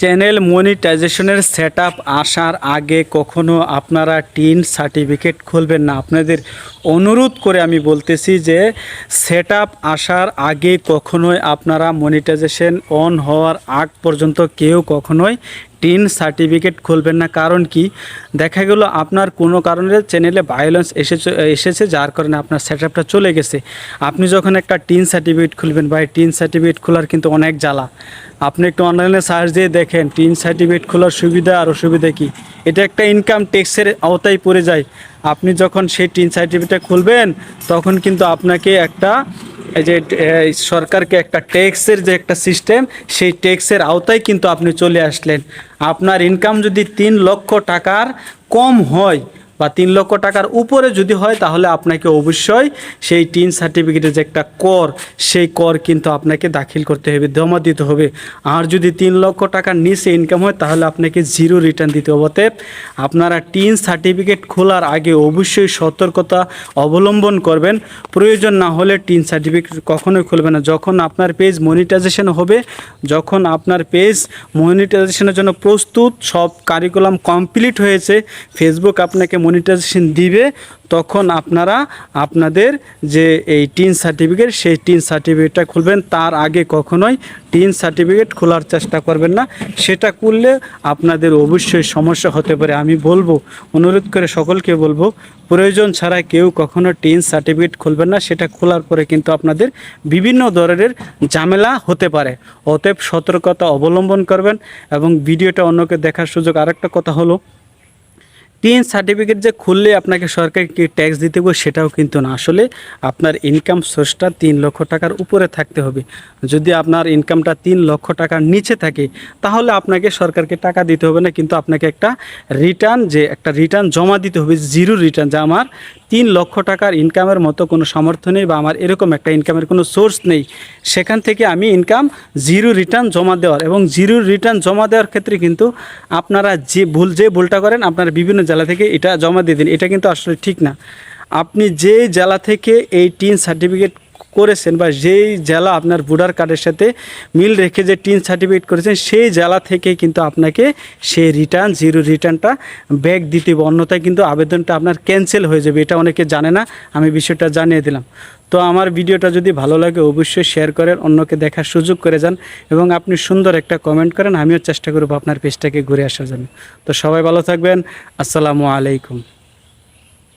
Channel মনিটাইজেশনের set আসার আগে কখনো আপনারা টিন সার্টিফিকেট খুলবেন না। আপনাদের অনুরোধ করে আমি বলতেছি যে সেট আসার আগে কখনোই আপনারা মনিটাইজেশন অন হওয়ার আগ পর্যন্ত কেউ কখনোই টিন সার্টিফিকেট খুলবেন না। কারণ কি? দেখা গেল আপনার কোনো কারণে চ্যানেলে ভায়োলেন্স এসে এসেছে, যার কারণে আপনার সেট চলে গেছে। আপনি যখন একটা টিন সার্টিফিকেট খুলবেন বা টিন সার্টিফিকেট খোলার কিন্তু অনেক জ্বালা। আপনি একটু অনলাইনে সার্চ দিয়ে দেখেন, টিন সার্টিফিকেট খোলার সুবিধা আর অসুবিধা কি? এটা একটা ইনকাম ট্যাক্সের আওতায় পড়ে যায়। আপনি যখন সেই টিন সার্টিফিকেটটা খুলবেন, তখন কিন্তু আপনাকে একটা, এই যে সরকারকে একটা ট্যাক্সের যে একটা সিস্টেম সেই ট্যাক্সের আওতায় কিন্তু আপনি চলে আসলেন। আপনার ইনকাম যদি তিন লক্ষ টাকার কম হয় বা তিন লক্ষ টাকার উপরে যদি হয়, তাহলে আপনাকে অবশ্যই সেই টিন সার্টিফিকেটের যে একটা কর, সেই কর কিন্তু আপনাকে দাখিল করতে হবে, জমা দিতে হবে। আর যদি তিন লক্ষ টাকার নিচে ইনকাম হয়, তাহলে আপনাকে জিরো রিটার্ন দিতে হবে। আপনারা টিন সার্টিফিকেট খোলার আগে অবশ্যই সতর্কতা অবলম্বন করবেন। প্রয়োজন না হলে টিন সার্টিফিকেট কখনোই খুলবে না। যখন আপনার পেজ মনিটাইজেশন হবে, যখন আপনার পেজ মনিটাইজেশনের জন্য প্রস্তুত, সব কারিকুলাম কমপ্লিট হয়েছে ফেসবুক আপনাকে মনিটাইজেশন দিবে, তখন আপনারা আপনাদের যে এই টিন সার্টিফিকেট সেই টিন সার্টিফিকেটটা খুলবেন। তার আগে কখনোই টিন সার্টিফিকেট খোলার চেষ্টা করবেন না। সেটা করলে আপনাদের অবশ্যই সমস্যা হতে পারে। আমি বলব, অনুরোধ করে সকলকে বলব, প্রয়োজন ছাড়া কেউ কখনো টিন সার্টিফিকেট খুলবেন না। সেটা খোলার পরে কিন্তু আপনাদের বিভিন্ন ধরনের ঝামেলা হতে পারে। অতএব সতর্কতা অবলম্বন করবেন এবং ভিডিওটা অন্যকে দেখার সুযোগ। আরেকটা কথা হলো টিএন সার্টিফিকেট যে খুললে আপনাকে সরকারকে ট্যাক্স দিতে হবে সেটাও কিন্তু না। আসলে আপনার ইনকাম সোর্সটা তিন লক্ষ টাকার উপরে থাকতে হবে। যদি আপনার ইনকামটা তিন লক্ষ টাকার নিচে থাকে, তাহলে আপনাকে সরকারকে টাকা দিতে হবে না। কিন্তু আপনাকে একটা রিটার্ন যে একটা রিটার্ন জমা দিতে হবে জিরো রিটার্ন যে আমার তিন লক্ষ টাকার ইনকামের মতো কোনো সামর্থ্য নেই বা আমার এরকম একটা ইনকামের কোনো সোর্স নেই। সেখান থেকে আমি ইনকাম জিরো রিটার্ন জমা দেওয়ার এবং জিরো রিটার্ন জমা দেওয়ার ক্ষেত্রে কিন্তু আপনারা যে ভুল, যে ভুলটা করেন, আপনারা বিভিন্ন জেলা থেকে এটা জমা দিয়ে দিন। এটা কিন্তু আসলে ঠিক না। আপনি যে জেলা থেকে এই টিন সার্টিফিকেট করেছেন বা যেই জেলা আপনার ভোটার কার্ডের সাথে মিল রেখে যে টিন সার্টিফিকেট করেছেন, সেই জেলা থেকে কিন্তু আপনাকে সেই রিটার্ন জিরো রিটার্নটা ব্যাক দিতে হবে। অন্যথায় কিন্তু আবেদনটা আপনার ক্যান্সেল হয়ে যাবে, এটা অনেকে জানে না। আমি বিষয়টা জানিয়ে দিলাম। তো আমার ভিডিওটা যদি ভালো লাগে, অবশ্যই শেয়ার করেন, অন্যকে দেখার সুযোগ করে যান এবং আপনি সুন্দর একটা কমেন্ট করেন, আমিও চেষ্টা করব আপনার পেজটাকে ঘুরে আসার জন্য। তো সবাই ভালো থাকবেন। আসসালামু আলাইকুম।